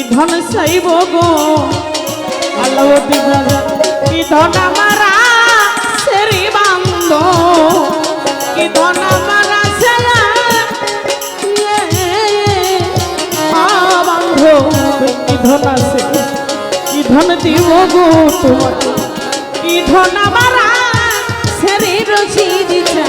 কি ধন চাইব গো। আল্লাহতি ব্রাদার কি ধন আমার সেরি বান্ধ। কি ধন আমার বান্ধ। কি ধন আছে কি ধন দিব গো তোমার কি ধন আমার সেরি রচি দিতা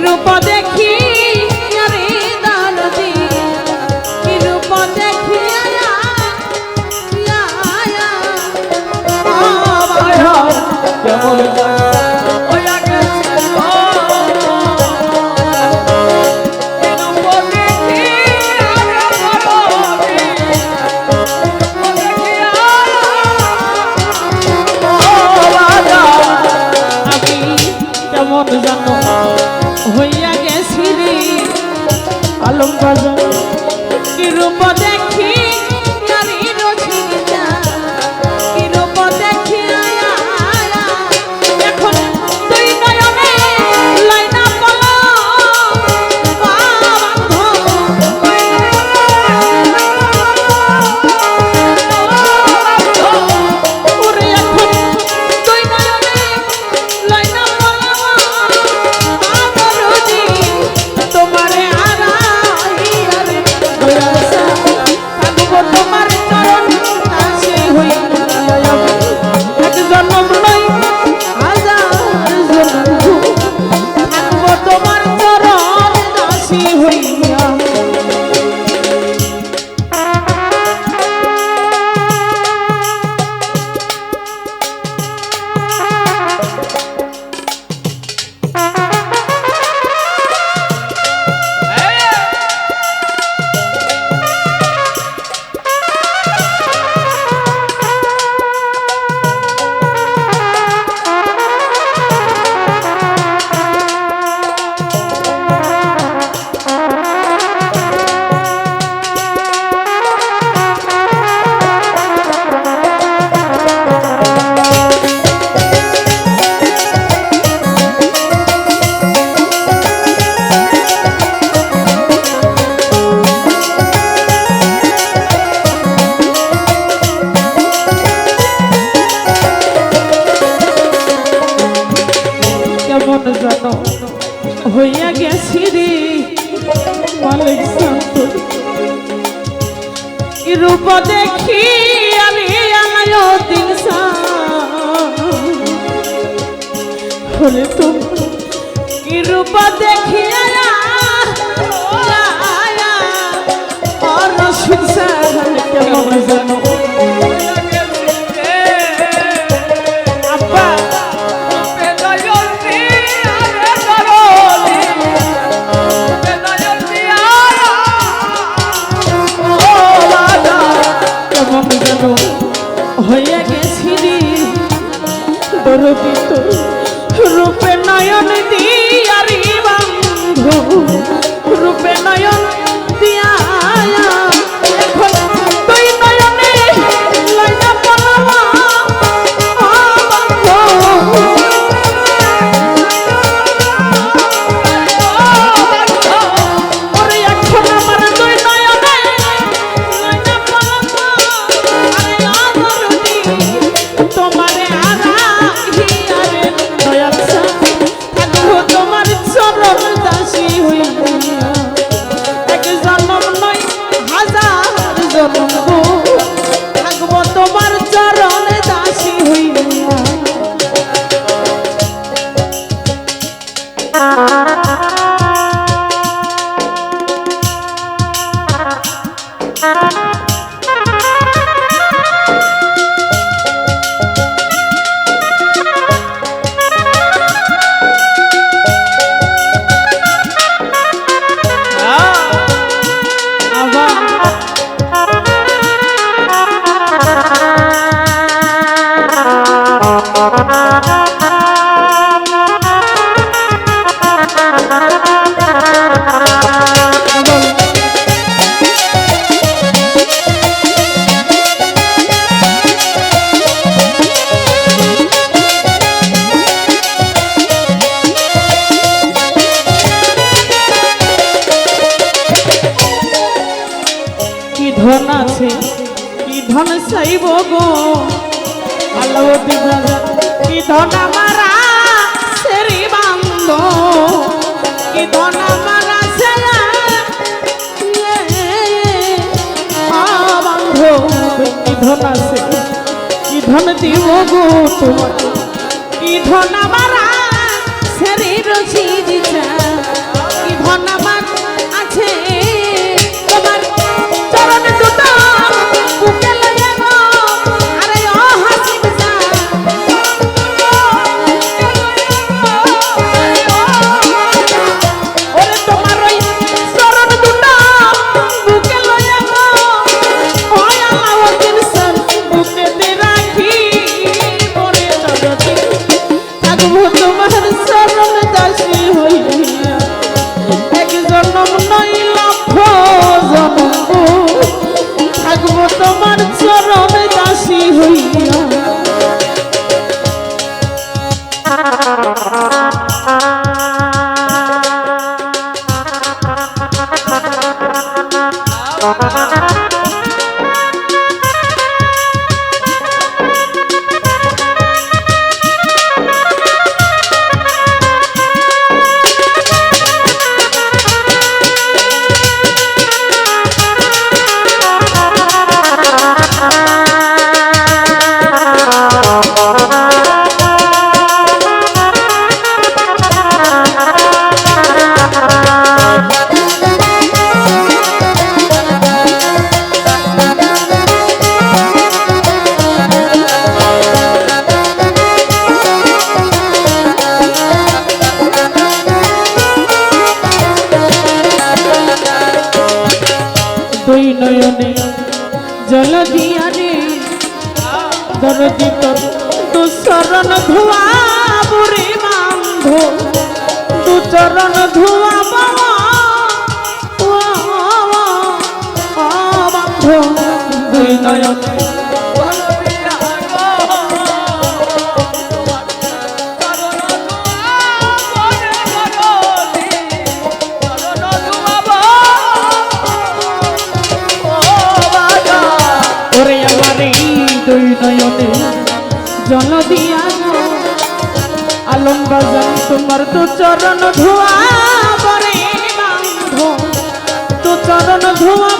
রূপ দেখি রূপ দেখ রূপ দেখি আমি আয়োদিন হলে তোমার কি রূপ দেখি কেমন জানো রূপিত রূপে নয়ন দিয়ারি বন্ধু রূপে নয়ন দিয়া ধন আছে? কি ধন দিব গো তোমার কি ধন আমার দিত জন দিয়া আলম বাজান তোমার তো চরণ ধোয়া পরে তো চরণ ধোয়া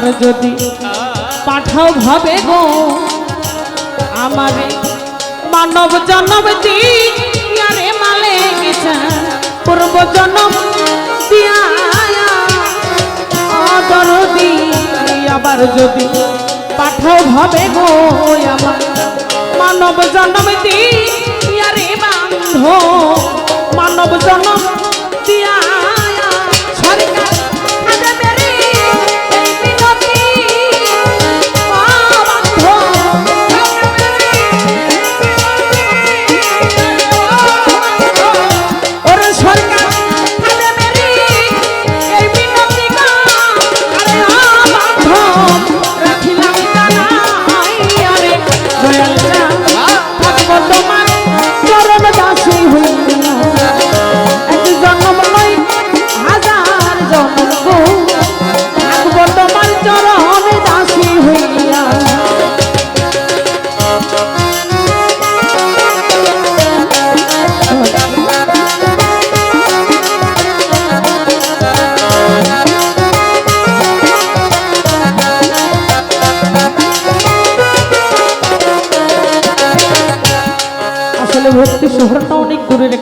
আবার যদি পাঠাও ভাবে গো, আমারে মানব জন্ম দিয়ারে মালে গেছে, পূর্ব জন্ম দিয়া আবার যদি পাঠাও ভাবে গো, আমার মানব জন্ম দিয়ারে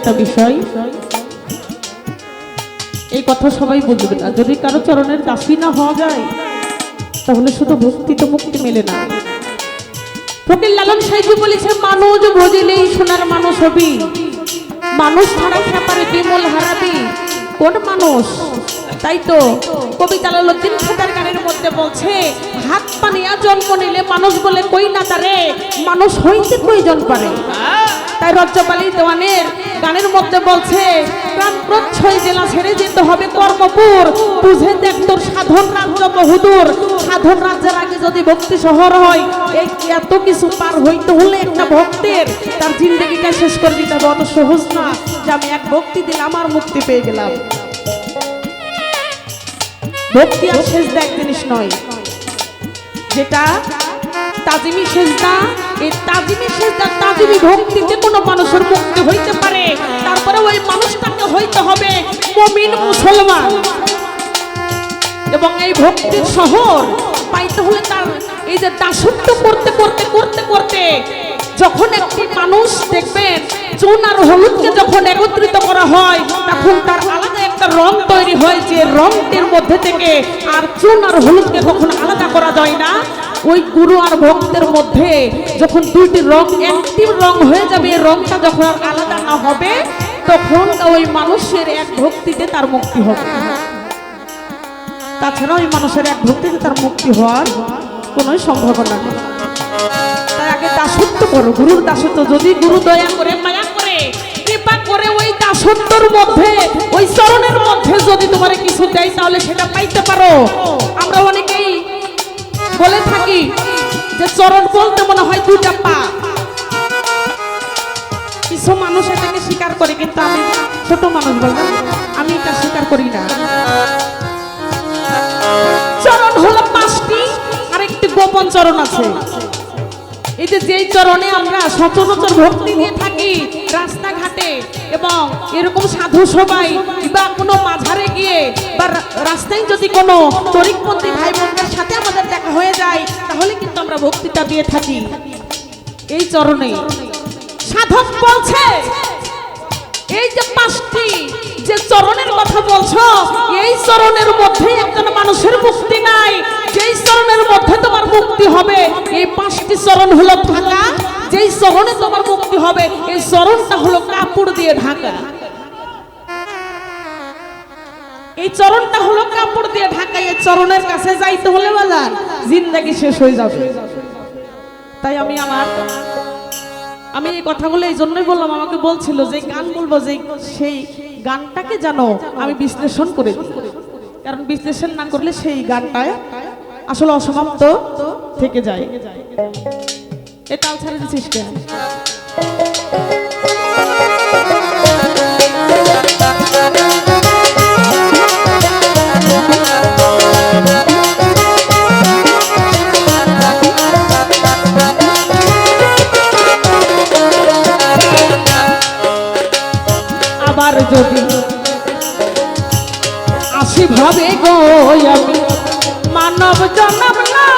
একটা বিষয়। এই কথা সবাই বুঝবে না। যদি কারও চরণের দাসী না হওয়া যায়, তাহলে শুধু ভক্তি তো মুক্তি মেলে না। ফকির লালন সাহিত্য বলেছে, মানুষ ভজিলেই সোনার মানুষ হবি। মানুষ ছাড়া খেপারে বিমল হারাবি। কোন মানুষ? তাই তো কবি জালালউদ্দিন খাতার গানের মধ্যে বলছে, হাত পানিয়া জন্ম নিলে মানুষ বলে কই না তারে? মানুষ হইতে কইজন পারে তাই রজ্জপালি দেওয়ানের গানের মধ্যে বলছে, প্রাণ প্রচ্ছয় জেলা ছেড়ে যেতে হবে কর্মপুর। বুঝে দেখ তোর সাধন রাজ্য বহুদূর। সাধন রাজ্যের আগে যদি ভক্তি শহর হয়, এই এত কিছু পার হইতে হলে একটা ভক্তের? তার জিন্দগিটা শেষ করে দিতে হবে, অত সহজ না। যে আমি এক ভক্তি দিলে আমার মুক্তি পেয়ে গেলাম। ভক্তি আর শেষ এক জিনিস নয়। যেটা তাজিমি সেজদা, এই তাজিমি সেজদা, তাজিমি ভক্তি যে কোনো মানুষের মুক্তি হইতে পারে তারপরে ওই মানুষটাকে হইতে হবে মমিন মুসলমান। এবং এই ভক্তির শহর পাইতে হলে তার এই যে দাসত্ব করতে করতে করতে করতে, যখন একটি মানুষ দেখবেন চুন আর হলুদকে যখন একত্রিত করা হয়, তখন তার আলাদা একটা রং তৈরি হয়, যে রংটির মধ্যে থেকে আর চুন আর হলুদকে কখন আলাদা করা যায় না। ওই গুরু আর ভক্তের মধ্যে যখন দুইটি রং একটি রং হয়ে যাবে, এই রংটা যখন আর আলাদা না হবে, তখন ওই মানুষের এক ভক্তিতে তার মুক্তি হবে। তাছাড়া ওই মানুষের এক ভক্তিতে তার মুক্তি হওয়ার কোনো সম্ভাবনা নেই। তাই আগে দাসত্ব করো, গুরুর দাসত্ব। যদি গুরু দয়া করে, মায়া করে, কৃপা করে ওই দাসত্বর মধ্যে, ওই চরণের মধ্যে যদি তোমার কিছু দেয়, তাহলে সেটা পাইতে পারো। আমরা অনেকেই চরণ বলতে মনে হয় দুইটা পা। কিছু মানুষ এটাকে স্বীকার করে, কিন্তু আমি ছোট মানুষ বলব, আমি এটা স্বীকার করি না। চরণ হলো পাঁচটি আর একটি গোপন চরণ আছে। এই যে যেই চরণে আমরা সচরাচর ভক্তি দিয়ে থাকি, রাস্তাঘাটে এবং এরকম সাধু সবাই বা কোনো মাঝারে গিয়ে বা রাস্তায় যদি কোনো তরিকপন্থী ভাই বোনদের সাথে আমাদের দেখা হয়ে যায়, তাহলে কিন্তু আমরা ভক্তিটা দিয়ে থাকি। এই চরণে। সাধক বলছে, এই যে পাঁচটি যে চরণের কথা বলছো, এই চরণের মধ্যে একজন মানুষের মুক্তি নাই। যেই চরণের মধ্যে তোমার মুক্তি হবে, এই পাঁচটি চরণ হলো ঢাকা যেই চরণে তোমার মুক্তি হবে, এই চরণটা হলো কাপড় দিয়ে ঢাকা। এই চরণটা হলো কাপড় দিয়ে ঢাকা এই চরণের কাছে যাইতে হলে বাজার, জিন্দাগি শেষ হয়ে যাবে। তাই আমি আমার আমি এই কথাগুলো এই জন্যই বললাম, আমাকে বলছিল যে গান বলব, যে সেই গানটাকে জানো আমি বিশ্লেষণ করে কারণ বিশ্লেষণ না করলে সেই গানটায় আসলে অসমাপ্ত থেকে যায়। এ তাল ছেড়ে দিচ্ছিস কেন? আবার আসি ভাবে গো আমি মানব জনম লই,